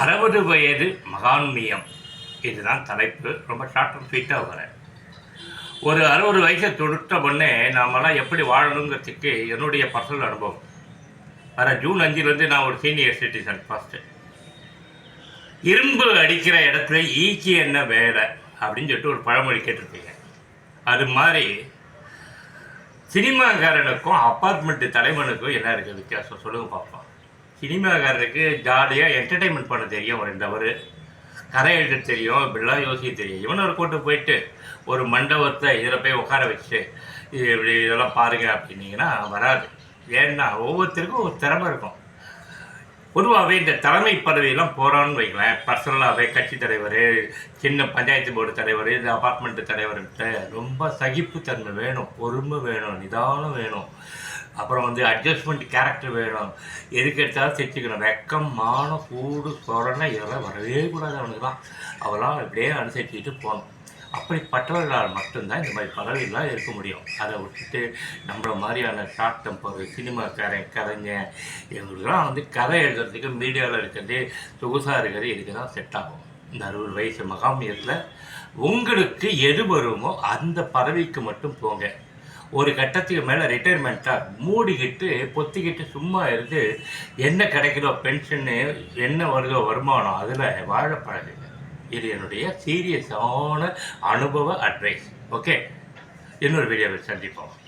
அறுபது வயது மகான்மியம். இதுதான் தலைப்பு. ரொம்ப ஷார்ட் அண்ட் ஸ்வீட்டாக வரேன் ஒரு அறுபது வயசை தொடுத்த உடனே நாமெல்லாம் எப்படி வாழணுங்கிறதுக்கு என்னுடைய பர்சனல் அனுபவம். வர ஜூன் அஞ்சுலேருந்து நான் ஒரு சீனியர் சிட்டிசன் ஃபஸ்ட்டு இரும்பு அடிக்கிற இடத்துல ஈக்கி என்ன வேலை அப்படின்னு சொல்லிட்டு ஒரு பழமொழி கேட்டிருப்பீங்க அது மாதிரி சினிமாக்காரனுக்கும் அப்பார்ட்மெண்ட்டு தலைவனுக்கும் என்ன இருக்குது வித்தியாசம்? சொல்லுங்க பார்ப்போம் சினிமாக்காரருக்கு ஜாலியாக என்டர்டெயின்மெண்ட் பண்ண தெரியும் ஒரு ரெண்டு அவர். கதை எழுத தெரியும் இப்படிலாம் யோசிக்க தெரியும். இவனை ஒரு கூட்டு போயிட்டு ஒரு மண்டபத்தை இதில் போய் உட்கார வச்சு இது இப்படி இதெல்லாம் பாருங்க அப்படின்னீங்கன்னா வராது. ஏன்னா ஒவ்வொருத்தருக்கும் ஒரு திறமை இருக்கும். பொதுவாகவே இந்த தலைமை பதவியெல்லாம் போகிறான்னு வைங்களேன். பர்சனலாகவே கட்சி தலைவர் சின்ன பஞ்சாயத்து போர்டு தலைவர் இந்த அப்பார்ட்மெண்ட்டு தலைவர்கிட்ட ரொம்ப சகிப்புத்தன்மை வேணும் பொறுமை வேணும் நிதானம் வேணும். அப்புறம் வந்து அட்ஜஸ்ட்மெண்ட் கேரக்டர் வேணும். எதுக்கு எடுத்தாலும் செஞ்சுக்கணும் வெக்கம் மானம் கூடு சொரணை இதெல்லாம் வரவே கூடாது அவனுக்குலாம் அவெல்லாம் இப்படியே அனுசரிச்சுட்டு போகணும். அப்படிப்பட்டவர்களால் மட்டும்தான் இந்த மாதிரி பதவியெல்லாம் இருக்க முடியும். அதை விட்டுட்டு நம்மள மாதிரியான ஷார்ட் டெம்பர் சினிமாக்காரன் கதைங்க இவங்களுக்குலாம் வந்து கதை எழுதுறதுக்கு மீடியாவில் இருக்கிறது சொகுசாக இருக்கிறது இதுக்கு தான் செட் ஆகும். இந்த அறுபது வயசு மகாமியத்தில் உங்களுக்கு எது வருமோ அந்த பதவிக்கு மட்டும் போங்க. ஒரு கட்டத்துக்கு மேலே ரிட்டையர்மெண்ட்டாக மூடிக்கிட்டு பொத்திக்கிட்டு சும்மா இருந்து என்ன கிடைக்குதோ பென்ஷன்னு என்ன வருதோ வருமானம் அதில் வாழ பழகுங்க இது என்னுடைய சீரியஸான அனுபவ அட்வைஸ் ஓகே இன்னொரு வீடியோவில் சந்திப்போம்.